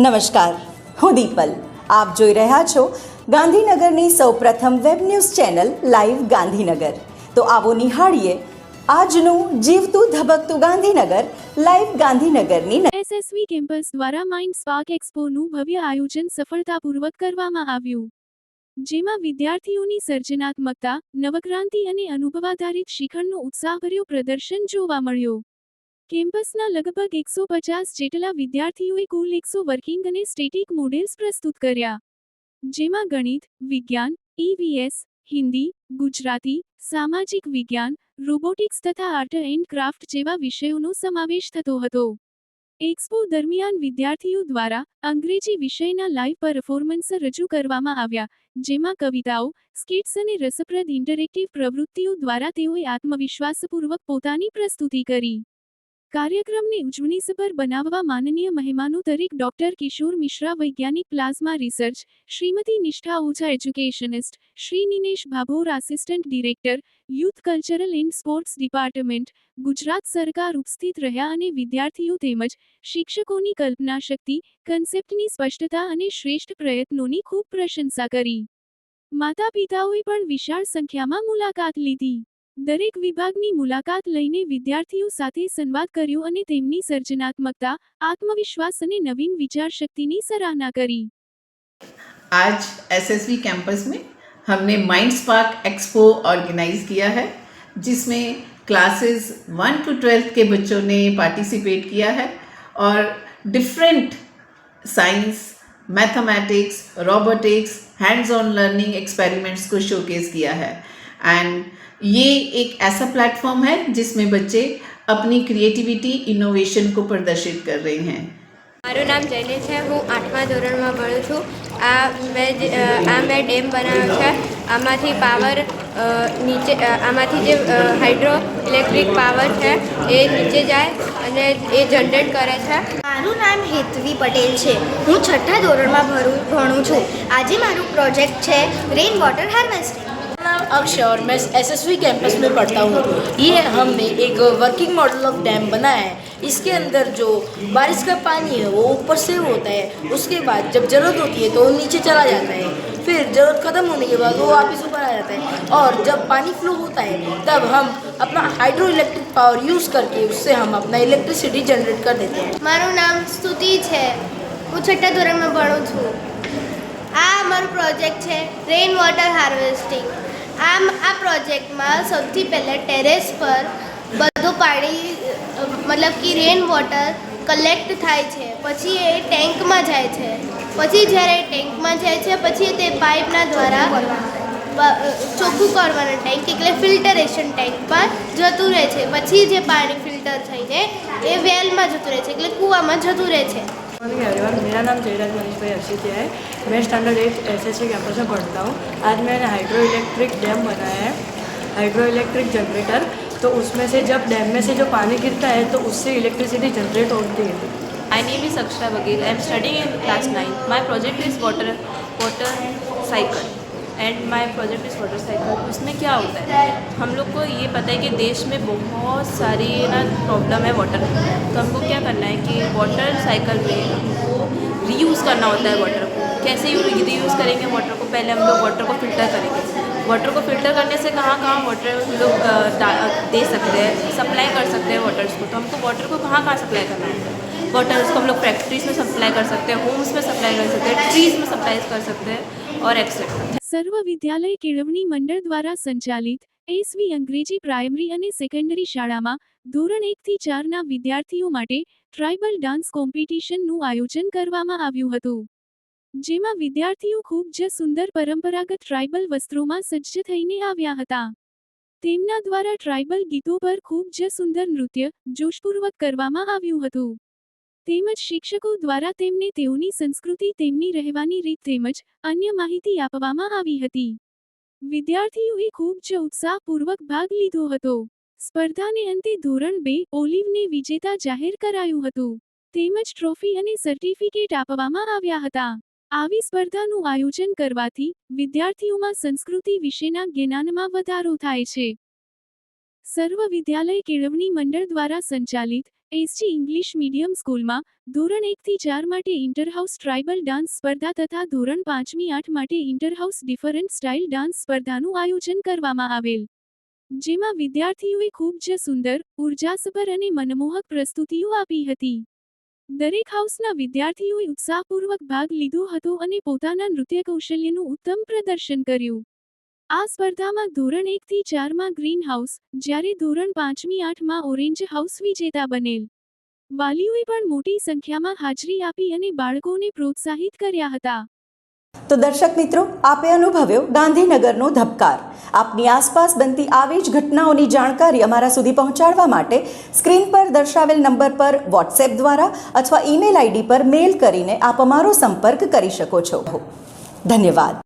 નમસ્કાર. હું દીપલ. આપ જોઈ રહ્યા છો ગાંધીનગરની સૌપ્રથમ web news channel live Gandhinagar. તો આવો નિહાળીએ આજનું જીવતું ધબકતું ગાંધીનગર લાઈવ ગાંધીનગરની એસએસવી કેમ્પસ દ્વારા માઇન્ડ સ્પાર્ક એક્સપોનું ભવ્ય આયોજન સફળતાપૂર્વક કરવામાં આવ્યું. જેમાં વિદ્યાર્થીઓની સર્જનાત્મકતા, નવક્રાંતિ અને અનુભવાધારિત શિખરનો ઉત્સાહભર્યું પ્રદર્શન જોવા મળ્યો. કેમ્પસના લગભગ એકસો પચાસ જેટલા વિદ્યાર્થીઓએ કુલ એકસો વર્કિંગ અને સ્ટેટિક મોડેલ્સ પ્રસ્તુત કર્યા. જેમાં ગણિત, વિજ્ઞાન ઈવીએસ હિન્દી, ગુજરાતી, સામાજિક વિજ્ઞાન, રોબોટિક્સ તથા આર્ટ એન્ડ ક્રાફ્ટ જેવા વિષયોનો સમાવેશ થતો હતો. એક્સપો દરમિયાન વિદ્યાર્થીઓ દ્વારા અંગ્રેજી વિષયના લાઈવ પરફોર્મન્સ રજૂ કરવામાં આવ્યા, જેમાં કવિતાઓ, સ્કિટ્સ અને રસપ્રદ ઇન્ટરેક્ટિવ પ્રવૃત્તિઓ દ્વારા તેઓએ આત્મવિશ્વાસપૂર્વક પોતાની પ્રસ્તુતિ કરી. કાર્યક્રમને ઉજવણીસભર બનાવવા માનનીય મહેમાનો તરીક ડોક્ટર કિશોર મિશ્રા વૈજ્ઞાનિક plasma research, Shrimati Nishtha Ojha educationist, Shri Ninesh Bhabhor assistant director youth cultural and sports department Gujarat સરકાર ઉપસ્થિત રહ્યા અને વિદ્યાર્થીઓ તેમજ શિક્ષકોની કલ્પના શક્તિ કન્સેપ્ટની સ્પષ્ટતા અને શ્રેષ્ઠ પ્રયત્નોની ખૂબ પ્રશંસા કરી. માતા પિતાઓએ પણ વિશાળ સંખ્યામાં મુલાકાત લીધી. દરેક વિભાગની મુલાકાત લઈને વિદ્યાર્થીઓ સાથે સંવાદ કર્યો અને તેમની સર્જનાત્મકતા આત્મવિશ્વાસ અને નવીન વિચારશક્તિની સરાહના કરી आज एसएसवी कैंपस में हमने माइंड स्पार्क एक्सपो ऑर्गेनाइज किया है जिसमें क्लासेस वन टू ट्वेल्थ के बच्चों ने पार्टिसिपेट किया है और different science mathematics robotics hands on learning experiments को शोकेस किया है एंड ये एक ऐसा प्लेटफॉर्म है जिसमें बच्चे अपनी क्रिएटिविटी इनोवेशन को प्रदर्शित कर रहे हैं મારું નામ જૈને છે હું આઠમા ધોરણમાં ભણું છું આ મેં જે- અ, આ મેં ડેમ બનાવ્યો છે આમાંથી પાવર અ, નીચે અ, આમાંથી જે હાઇડ્રો ઇલેક્ટ્રિક પાવર છે એ નીચે જાય અને એ જનરેટ કરે છે મારું નામ હેતવી પટેલ છે હું છઠ્ઠા ધોરણમાં ભરું ભણું છું આજે મારું પ્રોજેક્ટ છે રેન વોટર હાર્વેસ્ટિંગ नाम अक्षय और मैं एसएसवी कैंपस में पढ़ता हूँ ये हमने एक वर्किंग मॉडल ऑफ डैम बनाया है इसके अंदर जो बारिश का पानी है वो ऊपर से होता है उसके बाद जब ज़रूरत होती है तो वो नीचे चला जाता है फिर ज़रूरत ख़त्म होने के बाद वो वापस ऊपर आ जाता है और जब पानी फ्लो होता है तब हम अपना हाइड्रो इलेक्ट्रिक पावर यूज़ करके उससे हम अपना इलेक्ट्रिसिटी जनरेट कर देते हैं મારું નામ સ્તુતિ છે હું છઠ્ઠા ધોરણમાં ભણું છું આ અમારું પ્રોજેક્ટ છે રેન વોટર હાર્વેસ્ટિંગ આમ આ પ્રોજેક્ટમાં સૌથી પહેલાં ટેરેસ પર બધું પાણી મતલબ કે રેન વોટર કલેક્ટ થાય છે. પછી એ ટેન્કમાં જાય છે. પછી જ્યારે ટેન્કમાં જાય છે, પછી તે પાઇપના દ્વારા ચોખ્ખું કરવાનું ટેન્ક એટલે ફિલ્ટરેશન ટેન્કમાં જતું રહે છે. પછી જે પાણી ફિલ્ટર થઈને એ વેલમાં જતું રહે છે. એટલે કૂવામાં જતું રહે છે. मॉर्निंग एवरीवन मेरा नाम जयराज मनीष भाई अर्षित है मैं standard eight S S C campus में पढ़ता हूँ आज मैंने हाइड्रो इलेक्ट्रिक डैम बनाया है हाइड्रो इलेक्ट्रिक जनरेटर तो उसमें से जब डैम में से जो पानी गिरता है तो उससे इलेक्ट्रिसिटी जनरेट होती है I name is Akshara Baghel I am studying in class 9. My project is water water cycle and my project is water cycle. उसमें क्या होता है? हम लोग को ये पता है कि देश में बहुत सारी ना प्रॉब्लम है वाटर तो हमको क्या करना है कि वाटर साइकिल में हमको रीयूज़ करना होता है वाटर को। कैसे रीयूज़ करेंगे वाटर को? पहले हम लोग वाटर को फ़िल्टर करेंगे। वाटर को फ़िल्टर करने से कहाँ कहाँ वाटर लोग दे सकते हैं सप्लाई कर सकते हैं वाटर्स को। तो हमको वाटर को कहाँ कहाँ सप्लाई करना है? वाटर्स को हम लोग फैक्ट्रीज में सप्लाई कर सकते हैं होम्स में सप्लाई कर सकते हैं ट्रीज में सप्लाई कर सकते हैं और एक्सेट्रा સર્વ વિદ્યાલય કેળવણી મંડળ દ્વારા સંચાલિત એસવી અંગ્રેજી પ્રાઇમરી અને સેકન્ડરી શાળામાં ધોરણ એકથી ચારના વિદ્યાર્થીઓ માટે ટ્રાઇબલ ડાન્સ કોમ્પિટિશનનું આયોજન કરવામાં આવ્યું હતું જેમાં વિદ્યાર્થીઓ ખૂબ જ સુંદર પરંપરાગત ટ્રાઇબલ વસ્ત્રોમાં સજ્જ થઈને આવ્યા હતા તેમના દ્વારા ટ્રાઇબલ ગીતો પર ખૂબ જ સુંદર નૃત્ય જોશપૂર્વક કરવામાં આવ્યું હતું તેમજ શિક્ષકો દ્વારા તેમને તેઓની સંસ્કૃતિ, તેમની રહેવાની રીત તેમજ અન્ય માહિતી આપવામાં આવી હતી. વિદ્યાર્થીઓએ ખૂબ જ ઉત્સાહપૂર્વક ભાગ લીધો હતો. સ્પર્ધાને અંતે ધોરણ બે ઓલિવને વિજેતા જાહેર કરાયું હતું. તેમજ ટ્રોફી અને સર્ટિફિકેટ આપવામાં આવ્યા હતા. આવી સ્પર્ધાનું આયોજન કરવાથી વિદ્યાર્થીઓમાં સંસ્કૃતિ વિશેના જ્ઞાનમાં વધારો થાય છે. સર્વ વિદ્યાલય કેળવણી મંડળ દ્વારા સંચાલિત એસજી ઇંગ્લિશ મીડિયમ સ્કૂલમાં ધોરણ એકથી ચાર માટે ઇન્ટરહાઉસ ટ્રાઇબલ ડાન્સ સ્પર્ધા તથા ધોરણ પાંચમી આઠ માટે ઇન્ટરહાઉસ ડિફરન્ટ સ્ટાઇલ ડાન્સ સ્પર્ધાનું આયોજન કરવામાં આવેલ. જેમાં વિદ્યાર્થીઓએ ખૂબ જ સુંદર, ઉર્જાસભર અને મનમોહક પ્રસ્તુતિઓ આપી હતી. દરેક હાઉસના વિદ્યાર્થીઓએ ઉત્સાહપૂર્વક ભાગ લીધો હતો અને પોતાના નૃત્ય કૌશલ્યનું ઉત્તમ પ્રદર્શન કર્યું. આ સ્પર્ધામાં ધોરણ એકથી ચારમાં ગ્રીન હાઉસ, જ્યારે ધોરણ પાંચમી આઠમાં ઓરેન્જ હાઉસ વિજેતા બનેલ. વાલીઓએ પણ મોટી સંખ્યામાં હાજરી આપી અને બાળકોને પ્રોત્સાહિત કર્યા હતા. તો દર્શક મિત્રો, આપે અનુભવ્યો ગાંધીનગરનો ધબકાર. આપની આસપાસ બનતી આવી જ ઘટનાઓની જાણકારી અમારા સુધી પહોંચાડવા માટે સ્ક્રીન પર દર્શાવેલ નંબર પર વોટ્સએપ દ્વારા અથવા ઈમેલ આઈડી પર મેલ કરીને આપ અમારો સંપર્ક કરી શકો છો. ધન્યવાદ.